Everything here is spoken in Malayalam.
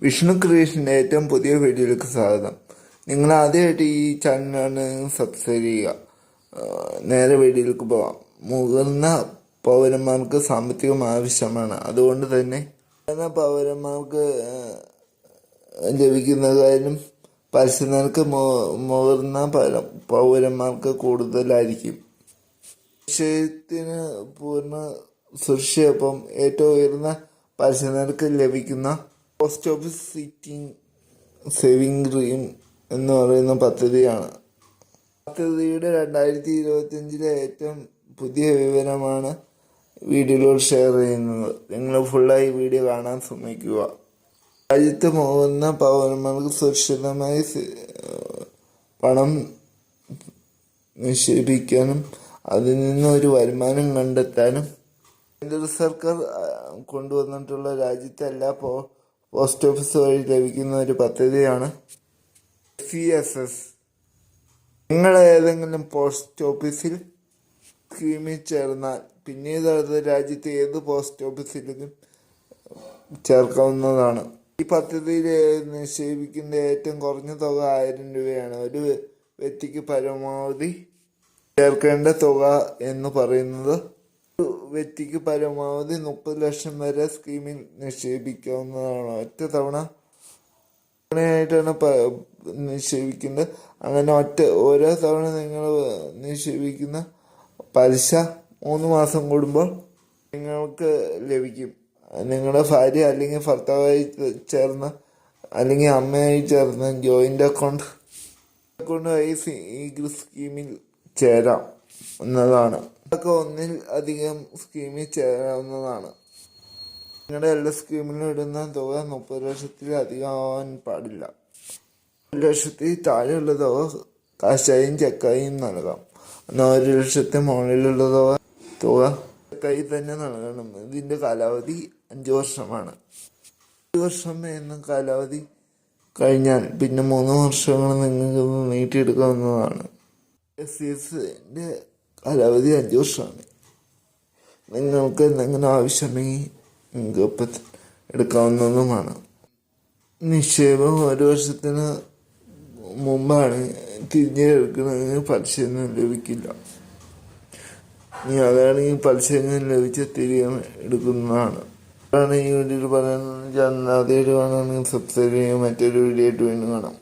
വിഷ്ണു ക്രിയേഷന്റെ ഏറ്റവും പുതിയ വീഡിയോയിലേക്ക് സ്വാഗതം. നിങ്ങൾ ആദ്യമായിട്ട് ഈ ചാനലാണ് സബ്സ്ക്രൈബ് ചെയ്യുക. നേരെ വീഡിയോയിലേക്ക് പോവാം. മുതിർന്ന പൗരന്മാർക്ക് സാമ്പത്തികം ആവശ്യമാണ്. അതുകൊണ്ട് തന്നെ മുതിർന്ന പൗരന്മാർക്ക് ലഭിക്കുന്ന കാര്യം പലിശ നിരക്ക് മുതിർന്ന പൗര- പൗരന്മാർക്ക് കൂടുതലായിരിക്കും. വിഷയത്തിന് പൂർണ സുരക്ഷയൊപ്പം ഏറ്റവും ഉയർന്ന നിരക്ക് ലഭിക്കുന്ന പോസ്റ്റ് ഓഫീസ് സീറ്റിംഗ് സേവിംഗ് ഡ്രീം എന്ന് പറയുന്ന പദ്ധതിയാണ്. പദ്ധതിയുടെ രണ്ടായിരത്തി ഇരുപത്തിയഞ്ചിലെ ഏറ്റവും പുതിയ വിവരമാണ് വീഡിയോയിലൂടെ ഷെയർ ചെയ്യുന്നത്. നിങ്ങൾ ഫുള്ളായി വീഡിയോ കാണാൻ ശ്രമിക്കുക. രാജ്യത്ത് പോകുന്ന പൗരന്മാർക്ക് സുരക്ഷിതമായി പണം നിക്ഷേപിക്കാനും അതിൽ നിന്ന് ഒരു വരുമാനം കണ്ടെത്താനും കേന്ദ്ര സർക്കാർ കൊണ്ടുവന്നിട്ടുള്ള രാജ്യത്തെ എല്ലാ പോസ്റ്റ് ഓഫീസ് വഴി ലഭിക്കുന്ന ഒരു പദ്ധതിയാണ് സി എസ് എസ്. നിങ്ങൾ ഏതെങ്കിലും പോസ്റ്റ് ഓഫീസിൽ സ്കീമിൽ ചേർന്നാൽ പിന്നീട് അടുത്ത രാജ്യത്തെ ഏത് പോസ്റ്റ് ഓഫീസിലും ചേർക്കാവുന്നതാണ്. ഈ പദ്ധതിയിൽ നിക്ഷേപിക്കുന്ന ഏറ്റവും കുറഞ്ഞ തുക ആയിരം രൂപയാണ്. ഒരു വ്യക്തിക്ക് പരമാവധി ചേർക്കേണ്ട തുക എന്ന് പറയുന്നത് വ്യക്തിക്ക് പരമാവധി മുപ്പത് ലക്ഷം വരെ സ്കീമിൽ നിക്ഷേപിക്കാവുന്നതാണ്. ഒറ്റ തവണ ായിട്ടാണ് നിക്ഷേപിക്കുന്നത്. അങ്ങനെ ഒറ്റ ഓരോ തവണ നിങ്ങൾ നിക്ഷേപിക്കുന്ന പലിശ മൂന്ന് മാസം കൂടുമ്പോൾ നിങ്ങൾക്ക് ലഭിക്കും. നിങ്ങളുടെ ഭാര്യ അല്ലെങ്കിൽ ഭർത്താവായി ചേർന്ന് അല്ലെങ്കിൽ അമ്മയായി ചേർന്ന് ജോയിന്റ് അക്കൗണ്ട് അക്കൗണ്ട് ഈ സ്കീമിൽ ചേരാം എന്നതാണ്. ഇതൊക്കെ ഒന്നിൽ അധികം സ്കീമിൽ ചേരാവുന്നതാണ്. നിങ്ങളുടെ എല്ലാ സ്കീമിലും ഇടുന്ന തുക മുപ്പത് ലക്ഷത്തിൽ അധികമാവാൻ പാടില്ല. ഒരു ലക്ഷത്തിൽ താഴെയുള്ള തുക കാശായും ചെക്കായും നൽകാം. എന്നാൽ ഒരു ലക്ഷത്തിന് മുകളിലുള്ള തുക തുക ചെക്കായി തന്നെ നൽകണം. ഇതിന്റെ കാലാവധി അഞ്ച് വർഷമാണ്. അഞ്ച് വർഷം എന്ന കാലാവധി കഴിഞ്ഞാൽ പിന്നെ മൂന്ന് വർഷങ്ങൾ നിങ്ങൾക്ക് നീട്ടിയെടുക്കാവുന്നതാണ്. എസ് സി എസിന്റെ കാലാവധി അഞ്ച് വർഷമാണ് നിങ്ങൾക്ക് എന്തെങ്കിലും ആവശ്യമുണ്ടെങ്കിൽ നിങ്ങൾക്ക് ഇപ്പം എടുക്കാവുന്നതുമാണ്. നിക്ഷേപം ഒരു വർഷത്തിന് മുമ്പാണ് തിരിഞ്ഞെടുക്കണമെങ്കിൽ പലിശയൊന്നും ലഭിക്കില്ല. ഇനി അതാണെങ്കിൽ പലിശയൊന്നും ലഭിച്ച തിരികെ എടുക്കുന്നതാണ്. അതാണ് ഈ വീഡിയോയിൽ പറയുന്നത്. ഞാൻ ആദ്യമായിട്ട് കാണുകയാണെങ്കിൽ സബ്സ്ക്രൈബ് ചെയ്യുക മറ്റൊരു വീഡിയോ ആയിട്ട് വീണ്ടും കാണാം.